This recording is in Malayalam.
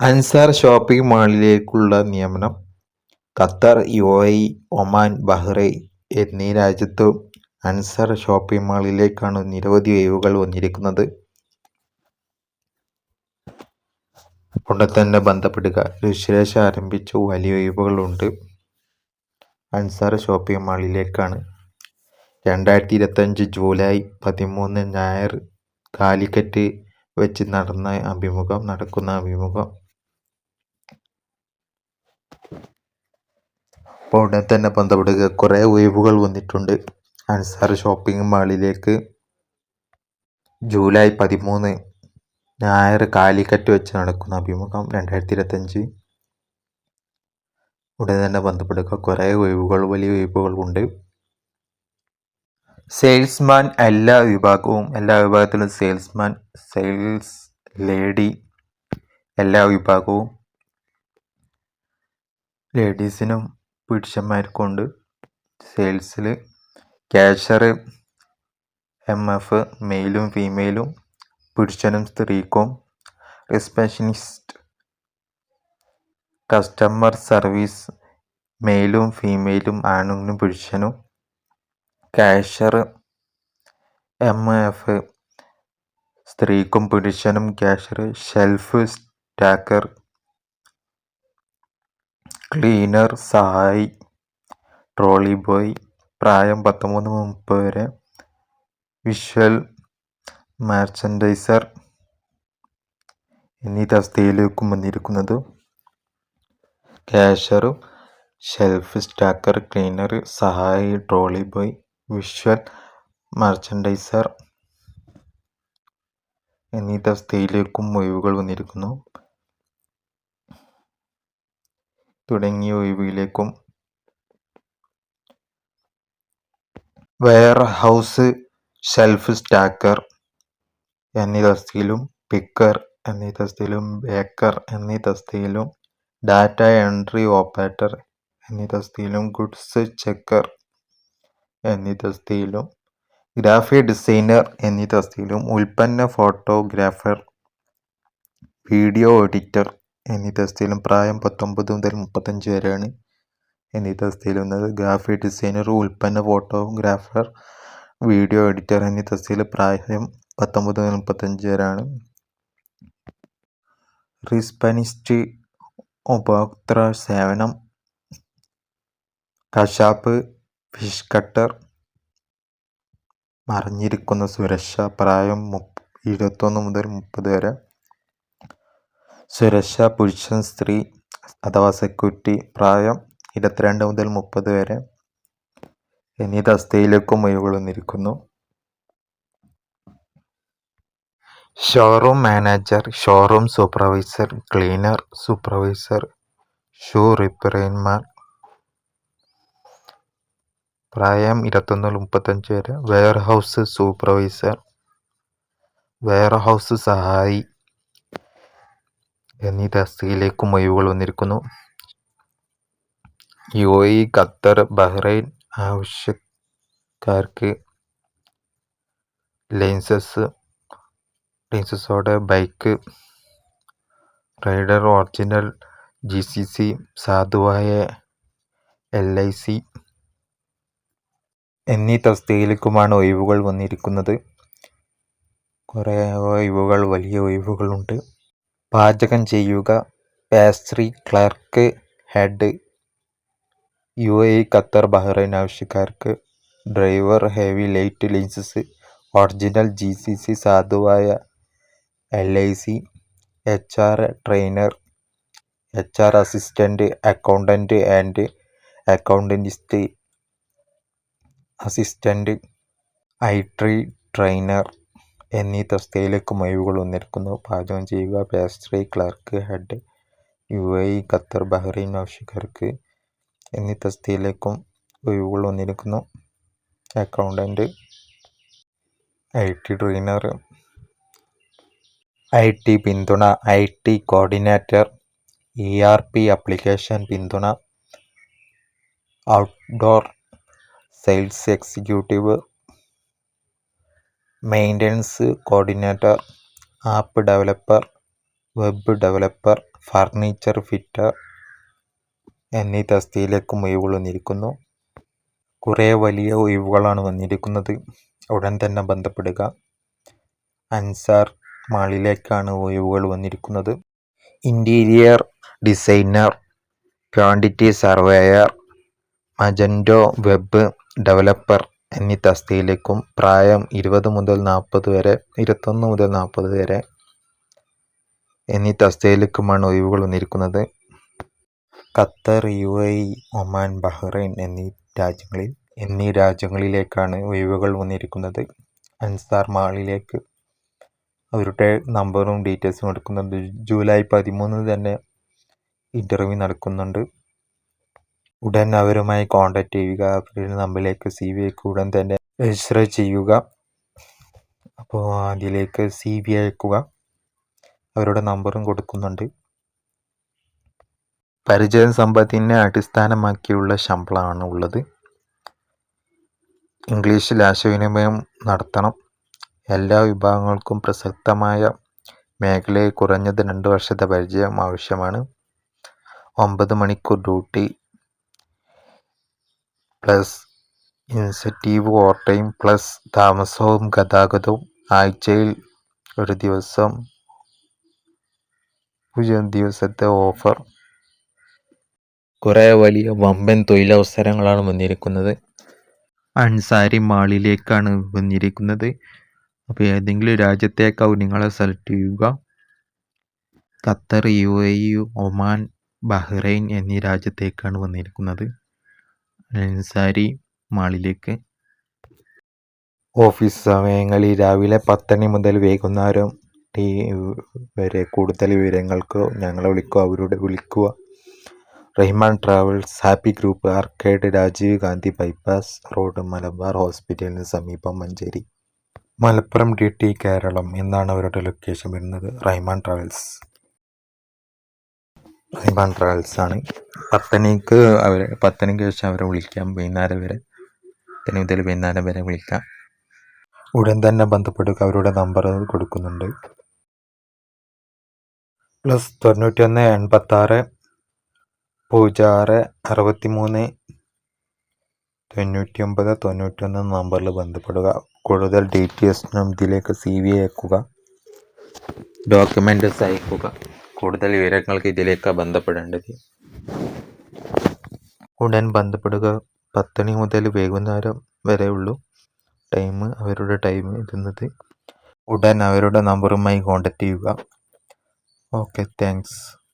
അൻസാർ ഷോപ്പിംഗ് മാളിലേക്കുള്ള നിയമനം Qatar, U UAE, Oman, Bahrain എന്നീ രാജ്യത്തും അൻസാർ ഷോപ്പിംഗ് മാളിലേക്കാണ് നിരവധി വേവുകൾ വന്നിരിക്കുന്നത്. ഉടൻ തന്നെ ബന്ധപ്പെടുക. രജിസ്ട്രേഷൻ ആരംഭിച്ചു. വലിയ വേവുകളുണ്ട് അൻസാർ ഷോപ്പിംഗ് മാളിലേക്കാണ്. രണ്ടായിരത്തി ഇരുപത്തഞ്ച് ജൂലൈ പതിമൂന്ന് ഞായർ കാലിക്കറ്റ് വെച്ച് നടന്ന അഭിമുഖം നടക്കുന്ന അഭിമുഖം അപ്പോൾ ഉടൻ തന്നെ ബന്ധപ്പെടുക. കുറേ ഒഴിവുകൾ വന്നിട്ടുണ്ട് അൻസാർ ഷോപ്പിംഗ് മാളിലേക്ക്. ജൂലൈ പതിമൂന്ന് ഞായർ കാലിക്കറ്റ് വെച്ച് നടക്കുന്ന അഭിമുഖം രണ്ടായിരത്തി ഇരുപത്തഞ്ച് ഉടൻ തന്നെ ബന്ധപ്പെടുക. കുറേ ഒഴിവുകൾ വലിയ ഒഴിവുകൾ ഉണ്ട്. സെയിൽസ്മാൻ എല്ലാ വിഭാഗവും എല്ലാ വിഭാഗത്തിലും സെയിൽസ്മാൻ, സെയിൽസ് ലേഡി എല്ലാ വിഭാഗവും ലേഡീസിനും പുരുഷന്മാർക്കും കൊണ്ട് സെയിൽസിൽ ക്യാഷർ എം എഫ് മെയിലും ഫീമെയിലും പുരുഷനും സ്ത്രീക്കും. റിസപ്ഷനിസ്റ്റ് കസ്റ്റമർ സർവീസ് മെയിലും ഫീമെയിലും ആണുങ്ങളും പുരുഷനും. ക്യാഷർ എം എഫ് സ്ത്രീക്കും പുരുഷനും ക്യാഷർ ഷെൽഫ് സ്റ്റാക്കർ ക്ലീനർ സഹായി ട്രോളി ബോയ് പ്രായം പത്തൊമ്പത് മുപ്പത് വരെ വിഷ്വൽ മാർച്ചൻഡൈസർ എന്നീ തസ്തികയിലേക്കും വന്നിരിക്കുന്നത്. ക്യാഷർ ഷെൽഫ് സ്റ്റാക്കർ ക്ലീനർ സഹായി ട്രോളി ബോയ് വിഷ്വൽ മാർച്ചൻഡൈസർ എന്നീ തസ്തികയിലേക്കും ഒഴിവുകൾ വന്നിരിക്കുന്നു. തുടങ്ങിയ ഒഴിവിലേക്കും വെയർഹൗസ് ഷെൽഫ് സ്റ്റാക്കർ എന്നീ തസ്തികയിലും പിക്കർ എന്നീ തസ്തികയിലും ബേക്കർ എന്നീ തസ്തികയിലും ഡാറ്റ എൻട്രി ഓപ്പറേറ്റർ എന്നീ തസ്തികയിലും ഗുഡ്സ് ചെക്കർ എന്നീ തസ്തികയിലും ഗ്രാഫി ഡിസൈനർ എന്നീ തസ്തികയിലും ഉൽപ്പന്ന ഫോട്ടോഗ്രാഫർ വീഡിയോ എഡിറ്റർ എന്നീ തസ്തികയിലും പ്രായം പത്തൊമ്പത് മുതൽ മുപ്പത്തഞ്ച് വരെയാണ്. എന്നീ തസ്തികയിൽ വന്നത് ഗ്രാഫിക് ഡിസൈനർ ഉൽപ്പന്ന ഫോട്ടോഗ്രാഫർ വീഡിയോ എഡിറ്റർ എന്നീ തസ്തികയിൽ പ്രായം പത്തൊമ്പത് മുതൽ മുപ്പത്തഞ്ച് വരെയാണ്. റിസ്പനിസ്റ്റ് ഉപഭോക്തൃ സേവനം കശാപ്പ് ഫിഷ് കട്ടർ മറിഞ്ഞിരിക്കുന്ന സുരക്ഷ പ്രായം ഇരുപത്തൊന്ന് മുതൽ മുപ്പത് വരെ. സുരക്ഷ പുരുഷൻ സ്ത്രീ അഥവാ സെക്യൂരിറ്റി പ്രായം ഇരുപത്തിരണ്ട് മുതൽ മുപ്പത് വരെ എന്നീ തസ്തിയിലേക്കും ഒഴിവുകൾ വന്നിരിക്കുന്നു. Showroom manager showroom supervisor cleaner supervisor shoe റിപ്പയർമാർ. പ്രായം ഇരുപത്തൊന്ന് മുപ്പത്തഞ്ച് വരെ. Warehouse supervisor warehouse സഹായി. എന്നീ തസ്തികയിലേക്കും ഒഴിവുകൾ വന്നിരിക്കുന്നു. U A E Qatar Bahrain ആവശ്യക്കാർക്ക് licence ലൈസൻസോടെ bike rider original G C C സാധുവായ എൽ ഐ സി എന്നീ തസ്തികയിലേക്കുമാണ് ഒഴിവുകൾ വന്നിരിക്കുന്നത്. കുറേ ഒഴിവുകൾ വലിയ ഒഴിവുകളുണ്ട്. പാചകം ചെയ്യുക. Pastry clerk head U A Qatar Bahrain ആവശ്യക്കാർക്ക് driver heavy light licence original G C C സാധുവായ L I C H R trainer H R assistant accountant and അക്കൗണ്ടന്റിസ്റ്റ് assistant I T trainer. എന്നീ തസ്തികയിലേക്കും ഒഴിവുകൾ വന്നിരിക്കുന്നു. പാചകം ചെയ്യുക pastry clerk head U A E Qatar Bahrain ആവശ്യക്കാർക്ക് എന്നീ തസ്തികയിലേക്കും ഒഴിവുകൾ വന്നിരിക്കുന്നു. Accountant I T trainer I T പിന്തുണ I T coordinator E R P application പിന്തുണ outdoor sales executive maintenance coordinator app developer web developer furniture fitter എന്നീ തസ്തികയിലേക്കും ഒഴിവുകൾ വന്നിരിക്കുന്നു. കുറേ വലിയ ഒഴിവുകളാണ് വന്നിരിക്കുന്നത്. ഉടൻ തന്നെ ബന്ധപ്പെടുക. അൻസാർ മാളിലേക്കാണ് ഒഴിവുകൾ വന്നിരിക്കുന്നത്. Interior designer quantity surveyor Magento web developer എന്നീ തസ്തികയിലേക്കും പ്രായം ഇരുപത് മുതൽ നാൽപ്പത് വരെ ഇരുപത്തൊന്ന് മുതൽ നാൽപ്പത് വരെ എന്നീ തസ്തികയിലേക്കുമാണ് ഒഴിവുകൾ വന്നിരിക്കുന്നത്. Qatar U A E Oman Bahrain എന്നീ രാജ്യങ്ങളിൽ എന്നീ രാജ്യങ്ങളിലേക്കാണ് ഒഴിവുകൾ വന്നിരിക്കുന്നത്. അൻസാർ മാളിലേക്ക് അവരുടെ നമ്പറും ഡീറ്റെയിൽസും എടുക്കുന്നുണ്ട്. ജൂലൈ പതിമൂന്നിന് തന്നെ ഇന്റർവ്യൂ നടക്കുന്നുണ്ട്. ഉടൻ അവരുമായി കോൺടാക്റ്റ് ചെയ്യുക. അവരുടെ നമ്പറിലേക്ക് സി വി ഉടൻ തന്നെ രജിസ്റ്റർ ചെയ്യുക. അപ്പോൾ അതിലേക്ക് സി വി അയക്കുക. അവരുടെ നമ്പറും കൊടുക്കുന്നുണ്ട്. പരിചയ സമ്പത്തിനെ അടിസ്ഥാനമാക്കിയുള്ള ശമ്പളമാണ് ഉള്ളത്. ഇംഗ്ലീഷിൽ ആശയവിനിമയം നടത്തണം. എല്ലാ വിഭാഗങ്ങൾക്കും പ്രസക്തമായ മേഖലയിൽ കുറഞ്ഞത് രണ്ട് വർഷത്തെ പരിചയം ആവശ്യമാണ്. ഒമ്പത് മണിക്കൂർ duty plus incentive overtime plus താമസവും ഗതാഗതവും ആഴ്ചയിൽ ഒരു ദിവസം പൂജ്യം ദിവസത്തെ ഓഫർ. കുറേ വലിയ വമ്പൻ തൊഴിലവസരങ്ങളാണ് വന്നിരിക്കുന്നത്. അൻസാരി മാളിലേക്കാണ് വന്നിരിക്കുന്നത്. അപ്പോൾ ഏതെങ്കിലും രാജ്യത്തേക്കാവും നിങ്ങളെ സെലക്ട് ചെയ്യുക. Qatar U A Oman Bahrain എന്നീ രാജ്യത്തേക്കാണ് വന്നിരിക്കുന്നത്. അൻസാരി മാളിലേക്ക്. ഓഫീസ് സമയങ്ങളിൽ രാവിലെ പത്തണി മുതൽ വൈകുന്നേരം ടീ വരെ കൂടുതൽ വിവരങ്ങൾക്ക് ഞങ്ങളെ വിളിക്കുക അവരോട് വിളിക്കുക. Rahman travels happy group arcade Rajiv Gandhi bypass road Malabar ഹോസ്പിറ്റലിന് സമീപം മഞ്ചേരി. മലപ്പുറം ഡി ടി കേരളം എന്നാണ് അവരുടെ ലൊക്കേഷൻ വരുന്നത്. റഹ്മാൻ ട്രാവൽസ്. റഹ്മാൻ ട്രാവൽസ് ആണ്. പത്തനിക്ക് അവർ പത്തനിക്ക് ശേഷം അവരെ വിളിക്കാം വൈകുന്നേരം വരെ. പത്തനി മുതൽ വൈകുന്നേരം വരെ വിളിക്കാം. ഉടൻ തന്നെ ബന്ധപ്പെടുക അവരുടെ നമ്പർ കൊടുക്കുന്നുണ്ട്. പ്ലസ് തൊണ്ണൂറ്റൊന്ന് എൺപത്താറ് പൂജ്യം ആറ് അറുപത്തി മൂന്ന് തൊണ്ണൂറ്റി ഒമ്പത് തൊണ്ണൂറ്റൊന്ന് നമ്പറിൽ ബന്ധപ്പെടുക. കൂടുതൽ ഡീറ്റെയിൽസിനും ഇതിലേക്ക് സി വി അയക്കുക. ഡോക്യുമെന്റ്സ് അയക്കുക. കൂടുതൽ വിവരങ്ങൾക്ക് ഇതിലേക്ക് ബന്ധപ്പെടേണ്ടത്. ഉടൻ ബന്ധപ്പെടുക. പത്തണി മുതൽ വൈകുന്നേരം വരെ ഉള്ളൂ ടൈം അവരുടെ ടൈം ഇരുന്നത് ഉടൻ അവരുടെ നമ്പറുമായി കോൺടാക്റ്റ് ചെയ്യുക. Okay thanks.